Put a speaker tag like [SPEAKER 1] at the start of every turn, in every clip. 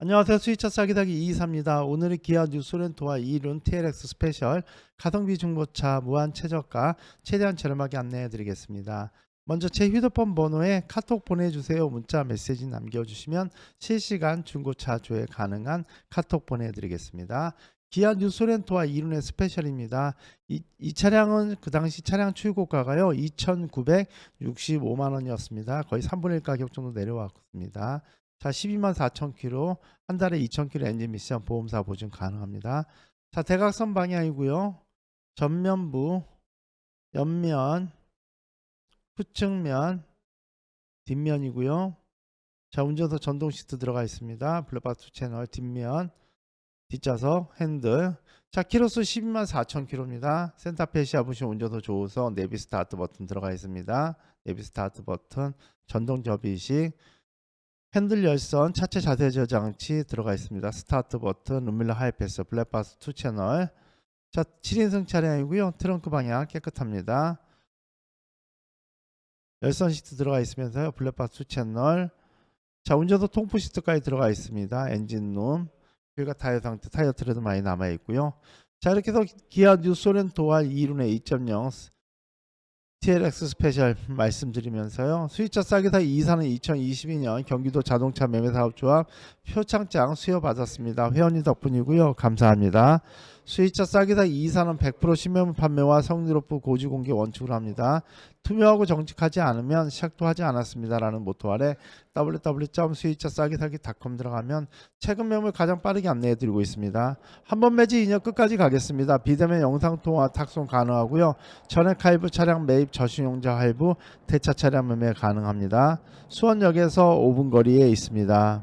[SPEAKER 1] 안녕하세요. 수익차 싸기다기 이이사입니다. 오늘은 기아 뉴스렌토와 이룬 TLX 스페셜 가성비 중고차 무한 최저가 최대한 저렴하게 안내해 드리겠습니다. 먼저 제 휴대폰 번호에 카톡 보내주세요. 문자 메시지 남겨주시면 실시간 중고차 조회 가능한 카톡 보내드리겠습니다. 기아 뉴스렌토와 이룬의 스페셜입니다. 이, 이 차량은 그 당시 차량 출고가가요 2,965만 원이었습니다. 거의 3분의 1 가격 정도 내려왔습니다. 자, 12만 4천 킬로, 한 달에 2천 킬로 엔진 미션 보험사 보증 가능합니다. 자, 대각선 방향이고요. 전면부, 옆면, 후측면, 뒷면이고요. 자, 운전석 전동 시트 들어가 있습니다. 블랙박스 채널 뒷면, 뒷좌석, 핸들. 자, 키로수 12만 4천 킬로입니다. 센터페시아 보시면 운전석 조우석, 내비 스타트 버튼 들어가 있습니다. 내비 스타트 버튼, 전동 접이식, 핸들 열선, 차체 자세 저장치 들어가 있습니다. 스타트 버튼, 룸밀러 하이패스, 블랙박스 2 채널. 자, 7인승 차량이고요. 트렁크 방향 깨끗합니다. 열선 시트 들어가 있으면서요. 블랙박스 2 채널. 자, 운전석 통풍 시트까지 들어가 있습니다. 엔진룸. 휠과 타이어 상태, 타이어 트레도 많이 남아 있고요. 자, 이렇게 해서 기아 뉴 소렌토와 이룬의 2.0 TLX 스페셜 말씀드리면서요. 수입차 싸게 사 이사는 2022년 경기도 자동차 매매사업조합 표창장 수여받았습니다. 회원님 덕분이고요. 감사합니다. 수입차 싸게 사 이사는 100% 신명 판매와 성리로프 고지 공개 원칙으로 합니다. 투명하고 정직하지 않으면 시작도 하지 않았습니다라는 모토 아래 www.수입차 싸게 사기닷컴 들어가면 최근 매물 가장 빠르게 안내해 드리고 있습니다. 한 번 매지 2년 끝까지 가겠습니다. 비대면 영상 통화 탁송 가능하고요. 전액 할부 차량 매입 저신용자 할부 대차 차량 매매 가능합니다. 수원역에서 5분 거리에 있습니다.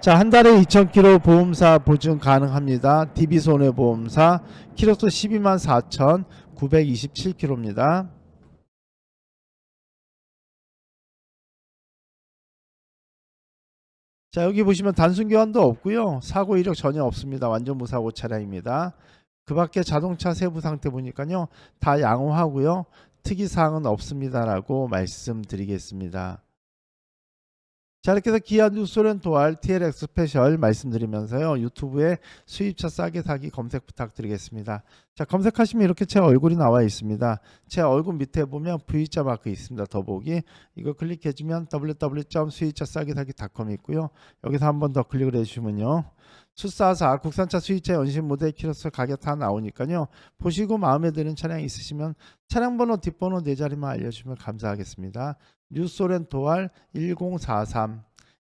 [SPEAKER 1] 자, 한 달에 2,000km 보험사 보증 가능합니다. DB 손해보험사 키로수 12만 4,927km입니다. 자, 여기 보시면 단순 교환도 없고요. 사고 이력 전혀 없습니다. 완전 무사고 차량입니다. 그 밖에 자동차 세부 상태 보니까요. 다 양호하고요. 특이 사항은 없습니다라고 말씀드리겠습니다. 자 이렇게 해서 기아 뉴스렌토알 TLX 스페셜 말씀드리면서요. 유튜브에 수입차 싸게 사기 검색 부탁드리겠습니다. 자 검색하시면 이렇게 제 얼굴이 나와 있습니다. 제 얼굴 밑에 보면 V자 마크 있습니다. 더보기. 이거 클릭해주면 www.수입차 싸게 사기.com 있고요. 여기서 한 번 더 클릭을 해주시면요 수사사 국산차 수입차 연신 모델 키로수 가격 다 나오니까요. 보시고 마음에 드는 차량 있으시면 차량 번호 뒷번호 네 자리만 알려주시면 감사하겠습니다. 뉴소렌토알 1043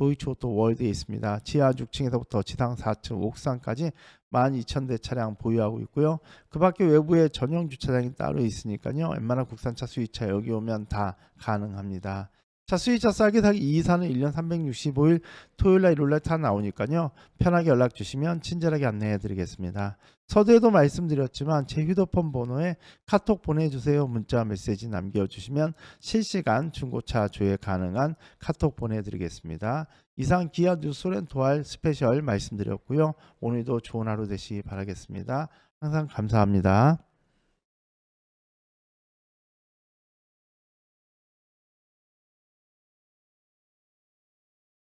[SPEAKER 1] 도이치오토 월드에 있습니다. 지하 6층에서부터 지상 4층 옥상까지 12,000대 차량 보유하고 있고요. 그 밖에 외부에 전용 주차장이 따로 있으니까요. 웬만한 국산차 수입차 여기 오면 다 가능합니다. 자 수입차 싸게 사기 2사는 1년 365일 토요일 날 일요일 날 다 나오니까요. 편하게 연락 주시면 친절하게 안내해 드리겠습니다. 서두에도 말씀드렸지만 제 휴대폰 번호에 카톡 보내주세요. 문자 메시지 남겨주시면 실시간 중고차 조회 가능한 카톡 보내드리겠습니다. 이상 기아 뉴스렌토알 스페셜 말씀드렸고요. 오늘도 좋은 하루 되시기 바라겠습니다. 항상 감사합니다.